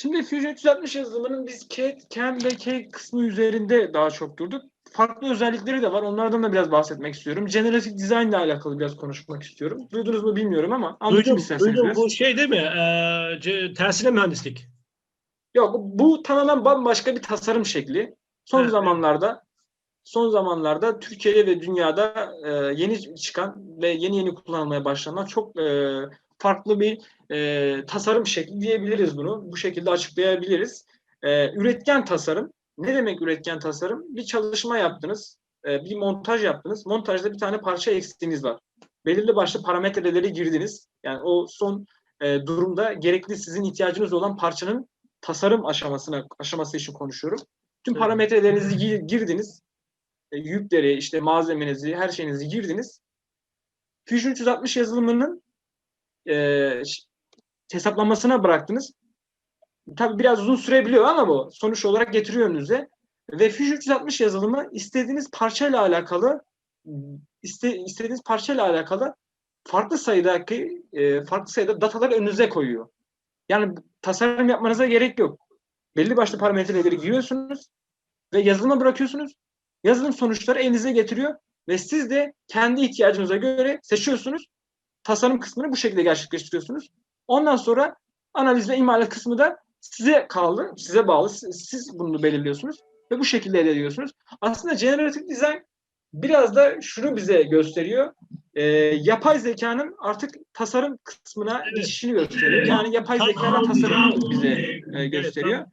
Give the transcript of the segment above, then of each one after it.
Şimdi Fusion 360 yazılımının biz CAD, CAM ve K kısmı üzerinde daha çok durduk. Farklı özellikleri de var. Onlardan da biraz bahsetmek istiyorum. Generative Design ile alakalı biraz konuşmak istiyorum. Duydunuz mu bilmiyorum ama anlatayım Duydum, isterseniz duydum. biraz. Bu şey değil mi? Ee, tersine mühendislik. Yok bu, bu tamamen bambaşka bir tasarım şekli. Son Evet, zamanlarda son zamanlarda Türkiye'de ve dünyada e, yeni çıkan ve yeni yeni kullanılmaya başlanan çok e, farklı bir e, tasarım şekli diyebiliriz bunu. Bu şekilde açıklayabiliriz. E, üretken tasarım. Ne demek üretken tasarım? Bir çalışma yaptınız, e, bir montaj yaptınız. Montajda bir tane parça eksiğiniz var. Belirli başlı parametreleri girdiniz. Yani o son e, durumda gerekli sizin ihtiyacınız olan parçanın tasarım aşamasına aşaması için konuşuyorum. Tüm Evet. parametrelerinizi gi- girdiniz. E, yükleri, işte malzemenizi, her şeyinizi girdiniz. Fusion 360 yazılımının e, hesaplanmasına bıraktınız. Tabii biraz uzun sürebiliyor ama bu sonuç olarak getiriyor önünüze. Ve Fusion 360 yazılımı istediğiniz parçayla alakalı iste, istediğiniz parçayla alakalı farklı sayıdaki e, farklı sayıda dataları önünüze koyuyor. Yani tasarım yapmanıza gerek yok. Belli başlı parametreleri giriyorsunuz ve yazılıma bırakıyorsunuz. Yazılım sonuçları elinize getiriyor ve siz de kendi ihtiyacınıza göre seçiyorsunuz. Tasarım kısmını bu şekilde gerçekleştiriyorsunuz. Ondan sonra analiz ve imalat kısmı da size kaldı, size bağlı. Siz, siz bunu belirliyorsunuz ve bu şekilde elde ediyorsunuz. Aslında generative design biraz da şunu bize gösteriyor. Ee, yapay zekanın artık tasarım kısmına Evet. geçişini gösteriyor. Yani yapay zekanın tasarımını bize e, gösteriyor.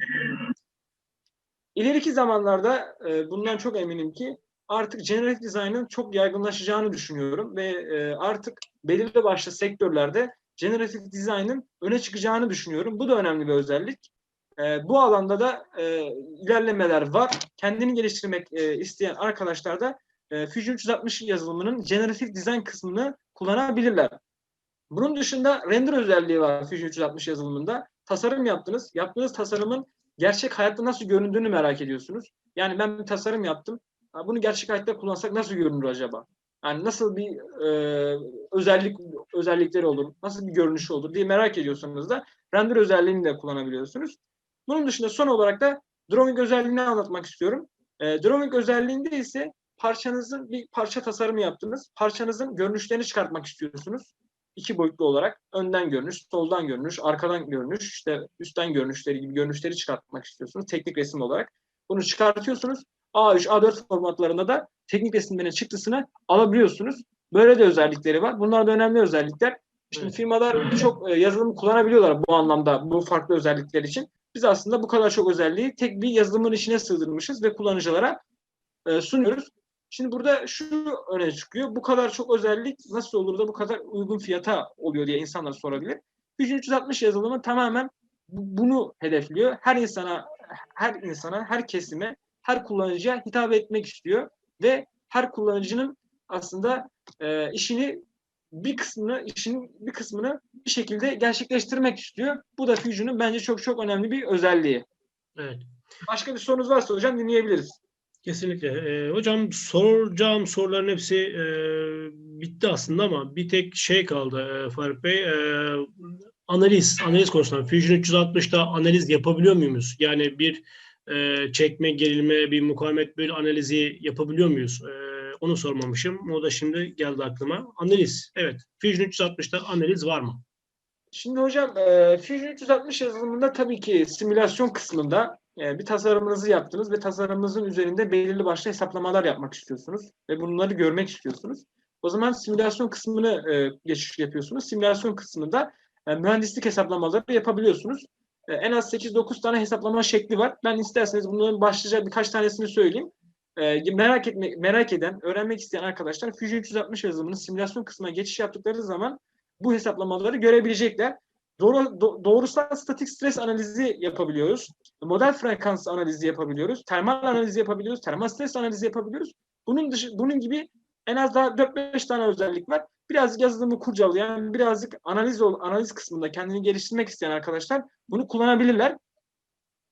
İleriki zamanlarda e, bundan çok eminim ki artık generative design'ın çok yaygınlaşacağını düşünüyorum ve e, artık belirli başlı sektörlerde generative design'ın öne çıkacağını düşünüyorum. Bu da önemli bir özellik. E, bu alanda da e, ilerlemeler var. Kendini geliştirmek e, isteyen arkadaşlar da e, Fusion 360 yazılımının generative design kısmını kullanabilirler. Bunun dışında render özelliği var Fusion 360 yazılımında. Tasarım yaptınız. Yaptığınız tasarımın gerçek hayatta nasıl göründüğünü merak ediyorsunuz. Yani ben bir tasarım yaptım. Bunu gerçek hayatta kullansak nasıl görünür acaba? Yani nasıl bir e, özellik özellikleri olur, nasıl bir görünüşü olur diye merak ediyorsanız da render özelliğini de kullanabiliyorsunuz. Bunun dışında son olarak da drawing özelliğini anlatmak istiyorum. E, drawing özelliğinde ise parçanızın bir parça tasarımı yaptınız. Parçanızın görünüşlerini çıkartmak istiyorsunuz. İki boyutlu olarak önden görünüş, soldan görünüş, arkadan görünüş, işte üstten görünüşleri gibi görünüşleri çıkartmak istiyorsunuz teknik resim olarak. Bunu çıkartıyorsunuz. A3, A4 formatlarında da teknik resimlerin çıktısını alabiliyorsunuz. Böyle de özellikleri var. Bunlar da önemli özellikler. Şimdi firmalar birçok e, yazılım kullanabiliyorlar bu anlamda, bu farklı özellikler için. Biz aslında bu kadar çok özelliği tek bir yazılımın içine sığdırmışız ve kullanıcılara e, sunuyoruz. Şimdi burada şu öne çıkıyor. Bu kadar çok özellik nasıl olur da bu kadar uygun fiyata oluyor diye insanlar sorabilir. Fusion 360 yazılımı tamamen bu- bunu hedefliyor. Her insana, her insana, her kesime, her kullanıcıya hitap etmek istiyor ve her kullanıcının aslında e, işini bir kısmını işinin bir kısmını bir şekilde gerçekleştirmek istiyor. Bu da Fusion'un bence çok çok önemli bir özelliği. Evet. Başka bir sorunuz varsa hocam dinleyebiliriz. Kesinlikle. Ee, hocam soracağım soruların hepsi e, bitti aslında ama bir tek şey kaldı e, Faruk Bey. E, analiz, analiz konusunda. Fusion 360'da analiz yapabiliyor muyuz? Yani bir e, çekme, gerilme, bir mukavemet bir analizi yapabiliyor muyuz? E, onu sormamışım. O da şimdi geldi aklıma. Analiz. Evet. Fusion 360'da analiz var mı? Şimdi hocam e, Fusion 360 yazılımında tabii ki simülasyon kısmında e, bir tasarımınızı yaptınız ve tasarımınızın üzerinde belirli başlı hesaplamalar yapmak istiyorsunuz ve bunları görmek istiyorsunuz. O zaman simülasyon kısmını e, geçiş yapıyorsunuz. Simülasyon kısmında e, mühendislik hesaplamaları yapabiliyorsunuz. E, en az 8-9 tane hesaplama şekli var. Ben isterseniz bunların başlıca birkaç tanesini söyleyeyim. E, merak etmek, merak eden, öğrenmek isteyen arkadaşlar Fusion 360 yazılımının simülasyon kısmına geçiş yaptıkları zaman bu hesaplamaları görebilecekler. Doğru, do- doğrusal statik stres analizi yapabiliyoruz. Model frekans analizi yapabiliyoruz. Termal analizi yapabiliyoruz. Termal stres analizi yapabiliyoruz. Bunun dışı, bunun gibi en az daha 4-5 tane özellik var. Birazcık yazılımı kurcalayan, birazcık analiz ol- analiz kısmında kendini geliştirmek isteyen arkadaşlar bunu kullanabilirler.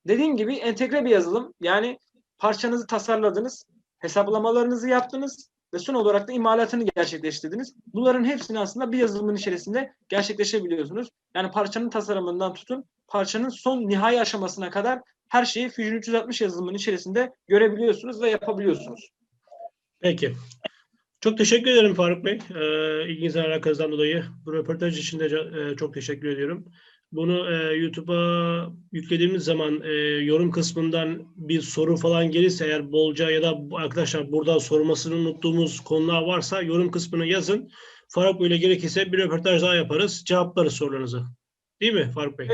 Dediğim gibi entegre bir yazılım. Yani parçanızı tasarladınız, hesaplamalarınızı yaptınız ve son olarak da imalatını gerçekleştirdiniz. Bunların hepsini aslında bir yazılımın içerisinde gerçekleşebiliyorsunuz. Yani parçanın tasarımından tutun parçanın son nihai aşamasına kadar her şeyi Fusion 360 yazılımının içerisinde görebiliyorsunuz ve yapabiliyorsunuz. Peki. Çok teşekkür ederim Faruk Bey. Ee, ilginizden alakanızdan dolayı. Bu röportaj için de e, çok teşekkür ediyorum. Bunu e, YouTube'a yüklediğimiz zaman e, yorum kısmından bir soru falan gelirse eğer bolca ya da arkadaşlar burada sormasını unuttuğumuz konular varsa yorum kısmına yazın. Faruk Bey ile gerekirse bir röportaj daha yaparız. Cevaplarız sorularınızı. Değil mi Faruk Bey?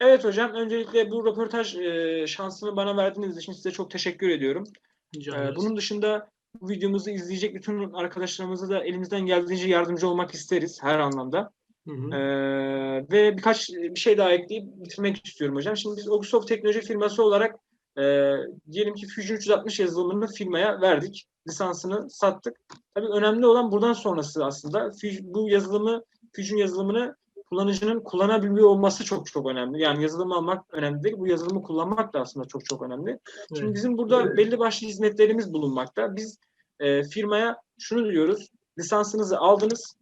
Evet hocam, öncelikle bu röportaj e, şansını bana verdiğiniz için size çok teşekkür ediyorum. Ederiz. bunun dışında bu videomuzu izleyecek bütün arkadaşlarımıza da elimizden geldiğince yardımcı olmak isteriz her anlamda. Hı hı. Ee, ve birkaç bir şey daha ekleyip bitirmek istiyorum hocam. Şimdi biz Ogusoft teknoloji firması olarak e, diyelim ki Fusion 360 yazılımını firmaya verdik. Lisansını sattık. Tabii önemli olan buradan sonrası aslında. Bu yazılımı, Fusion yazılımını kullanıcının kullanabiliyor olması çok çok önemli. Yani yazılımı almak önemli değil. Bu yazılımı kullanmak da aslında çok çok önemli. Şimdi Evet. bizim burada belli başlı hizmetlerimiz bulunmakta. Biz e, firmaya şunu diyoruz. Lisansınızı aldınız.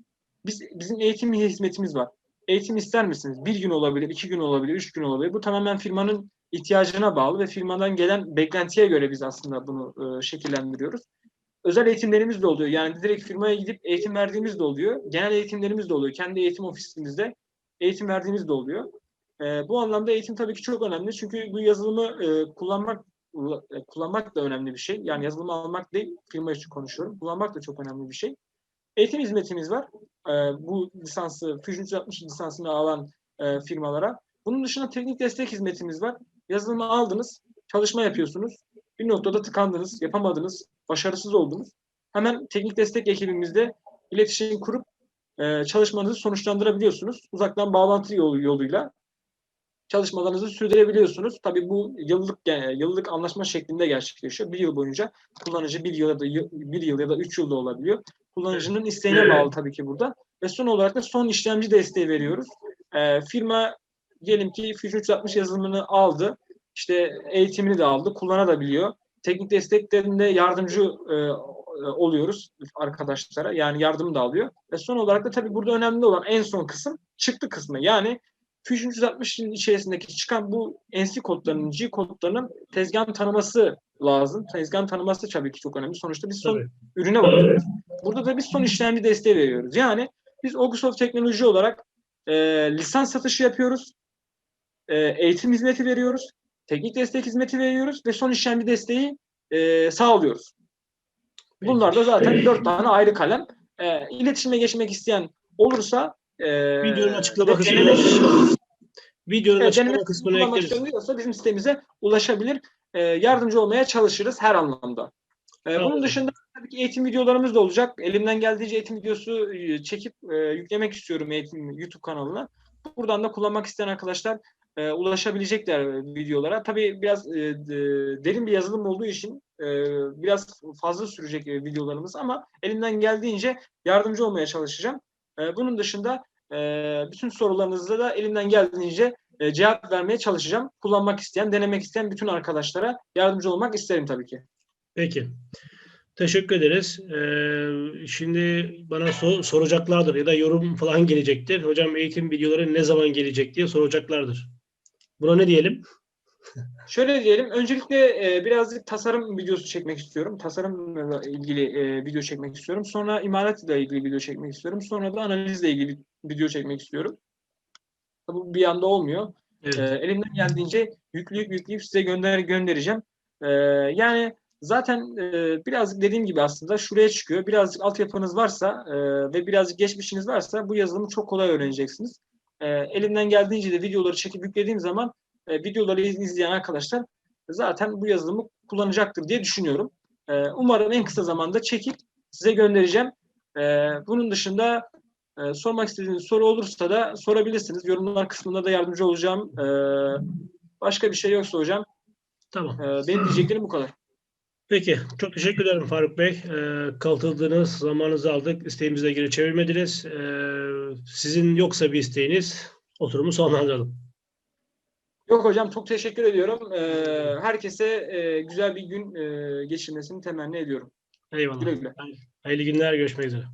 Biz bizim eğitim hizmetimiz var. Eğitim ister misiniz? Bir gün olabilir, iki gün olabilir, üç gün olabilir. Bu tamamen firmanın ihtiyacına bağlı ve firmadan gelen beklentiye göre biz aslında bunu e, şekillendiriyoruz. Özel eğitimlerimiz de oluyor. Yani direkt firmaya gidip eğitim verdiğimiz de oluyor. Genel eğitimlerimiz de oluyor. Kendi eğitim ofisimizde eğitim verdiğimiz de oluyor. E, bu anlamda eğitim tabii ki çok önemli. Çünkü bu yazılımı e, kullanmak e, kullanmak da önemli bir şey. Yani yazılımı almak değil, firma için konuşuyorum. Kullanmak da çok önemli bir şey. Eğitim hizmetimiz var. E, bu lisansı, Fusion 360 lisansını alan e, firmalara. Bunun dışında teknik destek hizmetimiz var. Yazılımı aldınız, çalışma yapıyorsunuz. Bir noktada tıkandınız, yapamadınız, başarısız oldunuz. Hemen teknik destek ekibimizde iletişim kurup e, çalışmanızı sonuçlandırabiliyorsunuz. Uzaktan bağlantı yolu, yoluyla çalışmalarınızı sürdürebiliyorsunuz. Tabii bu yıllık yani yıllık anlaşma şeklinde gerçekleşiyor. Bir yıl boyunca kullanıcı bir yıl ya da bir yıl ya da üç yılda olabiliyor. Kullanıcının isteğine bağlı tabii ki burada. Ve son olarak da son işlemci desteği veriyoruz. Ee, firma diyelim ki Fusion 360 yazılımını aldı. İşte eğitimini de aldı. Kullanabiliyor. Teknik desteklerinde yardımcı e, oluyoruz arkadaşlara. Yani yardım da alıyor. Ve son olarak da tabii burada önemli olan en son kısım çıktı kısmı. Yani Fusion 360'ın içerisindeki çıkan bu NC kodlarının, G kodlarının tezgahın tanıması lazım. Tezgahın tanıması tabii ki çok önemli. Sonuçta biz son Tabii. ürüne bakıyoruz. Burada da biz son işlemci desteği veriyoruz. Yani biz Ogusoft teknoloji olarak e, lisans satışı yapıyoruz. E, eğitim hizmeti veriyoruz. Teknik destek hizmeti veriyoruz ve son işlemci desteği e, sağlıyoruz. Bunlar da zaten dört tane ayrı kalem. E, iletişime geçmek isteyen olursa e, Videonun açıklama kısmına Videonun Evet, açıklama kısmına ekleriz. bizim sitemize ulaşabilir. Ee, yardımcı olmaya çalışırız her anlamda. Tamam. Bunun dışında tabii ki eğitim videolarımız da olacak. Elimden geldiğince eğitim videosu e, çekip e, yüklemek istiyorum eğitim YouTube kanalına. Buradan da kullanmak isteyen arkadaşlar e, ulaşabilecekler videolara. Tabii biraz e, de- derin bir yazılım olduğu için e, biraz fazla sürecek e, videolarımız ama elimden geldiğince yardımcı olmaya çalışacağım. E, bunun dışında e, bütün sorularınızda da elimden geldiğince e, cevap vermeye çalışacağım. Kullanmak isteyen, denemek isteyen bütün arkadaşlara yardımcı olmak isterim tabii ki. Peki. Teşekkür ederiz. Ee, şimdi bana so- soracaklardır ya da yorum falan gelecektir. Hocam eğitim videoları ne zaman gelecek diye soracaklardır. Buna ne diyelim? Şöyle diyelim, öncelikle e, birazcık tasarım videosu çekmek istiyorum. Tasarımla ilgili e, video çekmek istiyorum. Sonra imalatla ilgili video çekmek istiyorum. Sonra da analizle ilgili video çekmek istiyorum. Bu bir anda olmuyor. Evet. E, elimden geldiğince yükleyip yükleyip size gönder göndereceğim. E, yani zaten e, birazcık dediğim gibi aslında şuraya çıkıyor. Birazcık altyapınız varsa e, ve birazcık geçmişiniz varsa bu yazılımı çok kolay öğreneceksiniz. E, elimden geldiğince de videoları çekip yüklediğim zaman e, videoları iz- izleyen arkadaşlar zaten bu yazılımı kullanacaktır diye düşünüyorum. E, umarım en kısa zamanda çekip size göndereceğim. E, bunun dışında e, sormak istediğiniz soru olursa da sorabilirsiniz. Yorumlar kısmında da yardımcı olacağım. E, başka bir şey yoksa hocam Tamam. e, benim diyeceklerim bu kadar. Peki. Çok teşekkür ederim Faruk Bey. Ee, katıldığınız zamanınızı aldık. İsteğimize geri çevirmediniz. Ee, sizin yoksa bir isteğiniz oturumu sonlandıralım. Yok hocam çok teşekkür ediyorum. E, herkese e, güzel bir gün e, geçirmesini temenni ediyorum. Eyvallah. Güle güle. Hayırlı günler. Görüşmek üzere.